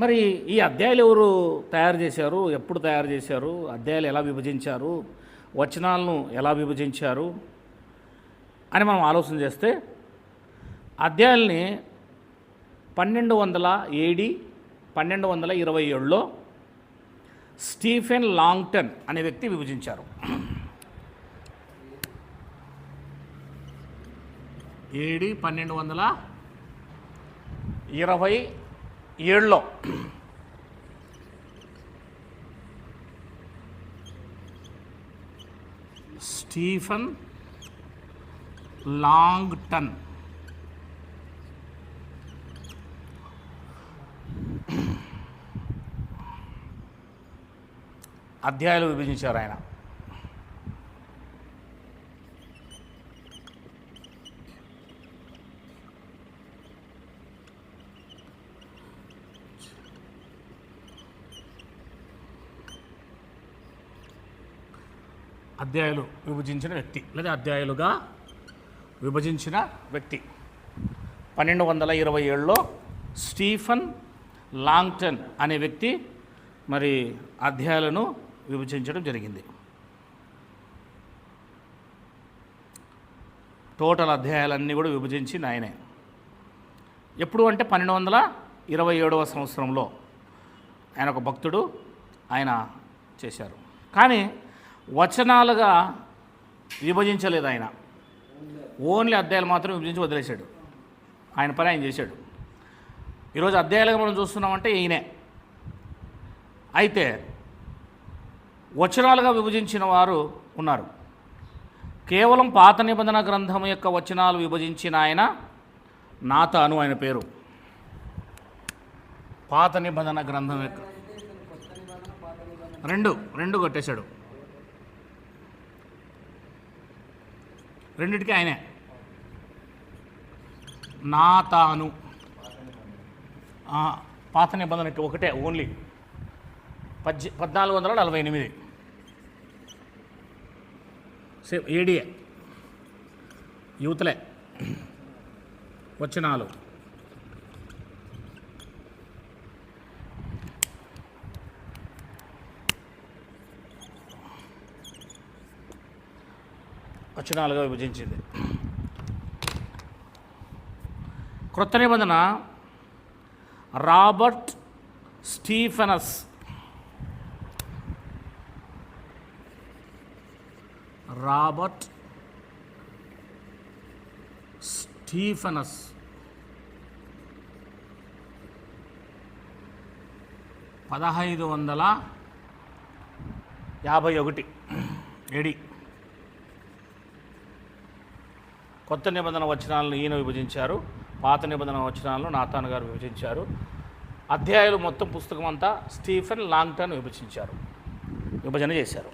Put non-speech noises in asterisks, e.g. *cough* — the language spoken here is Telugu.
మరి ఈ అధ్యాయులు ఎవరు తయారు చేశారు? ఎప్పుడు తయారు చేశారు? అధ్యాయులు ఎలా విభజించారు? వచనాలను ఎలా విభజించారు? అని మనం ఆలోచన చేస్తే అధ్యాయుల్ని పన్నెండు వందల ఏడి పన్నెండు వందల ఇరవై ఏడులో స్టీఫెన్ లాంగ్టన్ అనే వ్యక్తి విభజించారు. ఏడి పన్నెండు వందల ఇరవై ఏడులో స్టీఫన్ లాంగ్టన్. అధ్యాయాలు విభజించారు ఆయన. అధ్యాయులు విభజించిన వ్యక్తి. లేదా అధ్యాయులుగా విభజించిన వ్యక్తి. పన్నెండు వందల ఇరవై ఏడులో స్టీఫన్ లాంగ్టన్ అనే వ్యక్తి మరి అధ్యాయాలను విభజించడం జరిగింది. టోటల్ అధ్యాయాలన్నీ కూడా విభజించి ఆయనే. ఎప్పుడు అంటే పన్నెండు వందల ఇరవై ఏడవ సంవత్సరంలో ఆయన ఒక భక్తుడు ఆయన చేశారు. కానీ వచనాలుగా విభజించలేదు ఆయన. ఓన్లీ అధ్యాయాలు మాత్రం విభజించి వదిలేశాడు. ఆయన పని ఆయన చేశాడు. ఈరోజు అధ్యాయాలుగా మనం చూస్తున్నామంటే ఈయనే. అయితే వచనాలుగా విభజించిన వారు ఉన్నారు. కేవలం పాత నిబంధన గ్రంథం యొక్క వచనాలు విభజించిన ఆయన నాతాను ఆయన పేరు. పాత నిబంధన గ్రంథం యొక్క రెండు రెండు కొట్టేశాడు. రెండిటికి ఆయనే. నా తాను. పాత నిబంధనకి ఒకటే ఓన్లీ. పద్దె పద్నాలుగు వందల నలభై ఎనిమిది. సేమ్ ఏడిఏ యూత్లే. *clears throat* వచ్చినాలు. వచనాలుగా విభజించింది. క్రొత్త నిబంధన రాబర్ట్ స్టీఫెనస్. రాబర్ట్ స్టీఫెనస్. పదహైదు వందల యాభై ఒకటి. ఏడి. కొత్త నిబంధన వచనాలను ఈయన విభజించారు పాత నిబంధన వచనాలను నాతాన్ గారు విభజించారు. అధ్యాయులు మొత్తం పుస్తకం అంతా స్టీఫెన్ లాంగ్టన్ విభజించారు విభజన చేశారు.